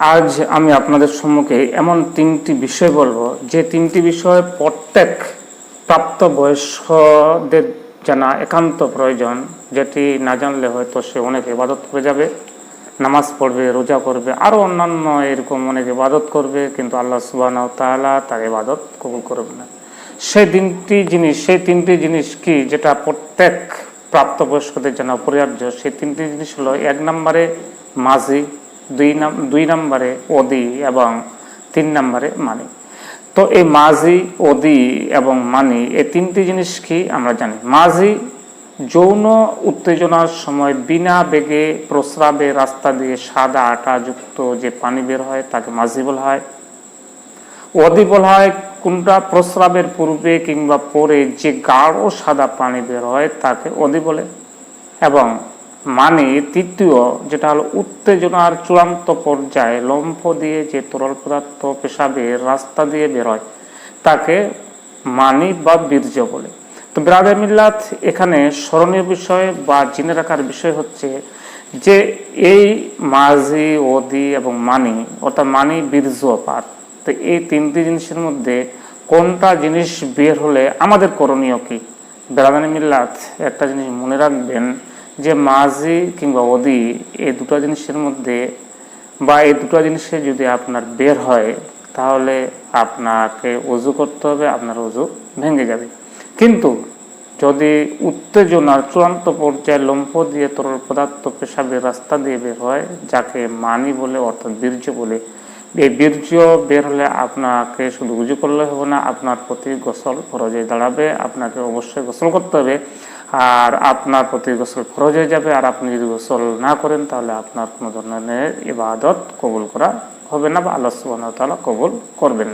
আজ আমি আপনাদের সম্মুখে এমন তিনটি বিষয় বলব, যে তিনটি বিষয় প্রত্যেক প্রাপ্ত বয়স্কদের জানা একান্ত প্রয়োজন, যেটি না জানলে হয়তো সে অনেক ইবাদত করে যাবে, নামাজ পড়বে, রোজা করবে আরও অন্যান্য এরকম অনেক ইবাদত করবে, কিন্তু আল্লাহ সুবাহ তাআলা তার ইবাদত কবুল করবে না। সেই তিনটি জিনিস, সেই তিনটি জিনিস কি যেটা প্রত্যেক প্রাপ্তবয়স্কদের জন্য অপরিহার্য? সেই তিনটি জিনিস হলো, এক নম্বরে মাঝি দুই দুই নম্বরে অদি এবং তিন নম্বরে মানি। তো এই মাঝি অদি এবং মানি, এই তিনটি জিনিস কি আমরা জানি? মাঝি যৌন উত্তেজনার সময় বিনা বেগে প্রস্রাবে রাস্তা দিয়ে সাদা আটাযুক্ত যে পানি বের হয়, তাকে মাঝি বলা হয়। অদি বলা হয়, কোনটা প্রস্রাবের পূর্বে কিংবা পরে যে গাঢ় সাদা পানি বের হয়, তাকে অদি বলে। এবং মানে তৃতীয়, যেটা হলো উত্তেজনার চূড়ান্ত পর্যায়ে লম্ফ দিয়ে যে তরল পদার্থ পেশাবের রাস্তা দিয়ে বের হয় তাকে মানি বা বীর্য বলে। তো ব্রাদার মিল্লাত, এখানে স্মরণীয় বিষয় বা জেনে রাখার বিষয় হচ্ছে যে এই মাঝি, ওদি এবং মানি, অর্থাৎ মানি, বীর্য পার তো এই তিনটি জিনিসের মধ্যে কোনটা জিনিস বের হলে আমাদের করণীয় কি? বেড়াদানি মিল্লাত, একটা জিনিস মনে রাখবেন যে মাঝি কিংবা অদি এই দুটো জিনিসের মধ্যে বা এই দুটো জিনিসে যদি আপনার বের হয়, তাহলে আপনাকে উজু করতে হবে, আপনার উজু ভেঙে যাবে। কিন্তু যদি উত্তেজনার চূড়ান্ত পর্যায়ে লম্ফ দিয়ে তরল পদার্থ পেশাবের রাস্তা দিয়ে বের হয়, যাকে মানি বলে অর্থাৎ বীর্য বলে, এই বীর্য বের হলে আপনাকে শুধু উজু করলে হবে না, আপনার প্রতি গোসল ফরজে দাঁড়াবে, আপনাকে অবশ্যই গোসল করতে হবে। আর আপনার প্রতি গোসল খরচ হয়ে যাবে। আর আপনি যদি গোসল না করেন, তাহলে আপনার কোনো ধরনের ইবাদত কবুল করা হবে না বা আল্লাহ সুবাহ তালা কবুল করবেন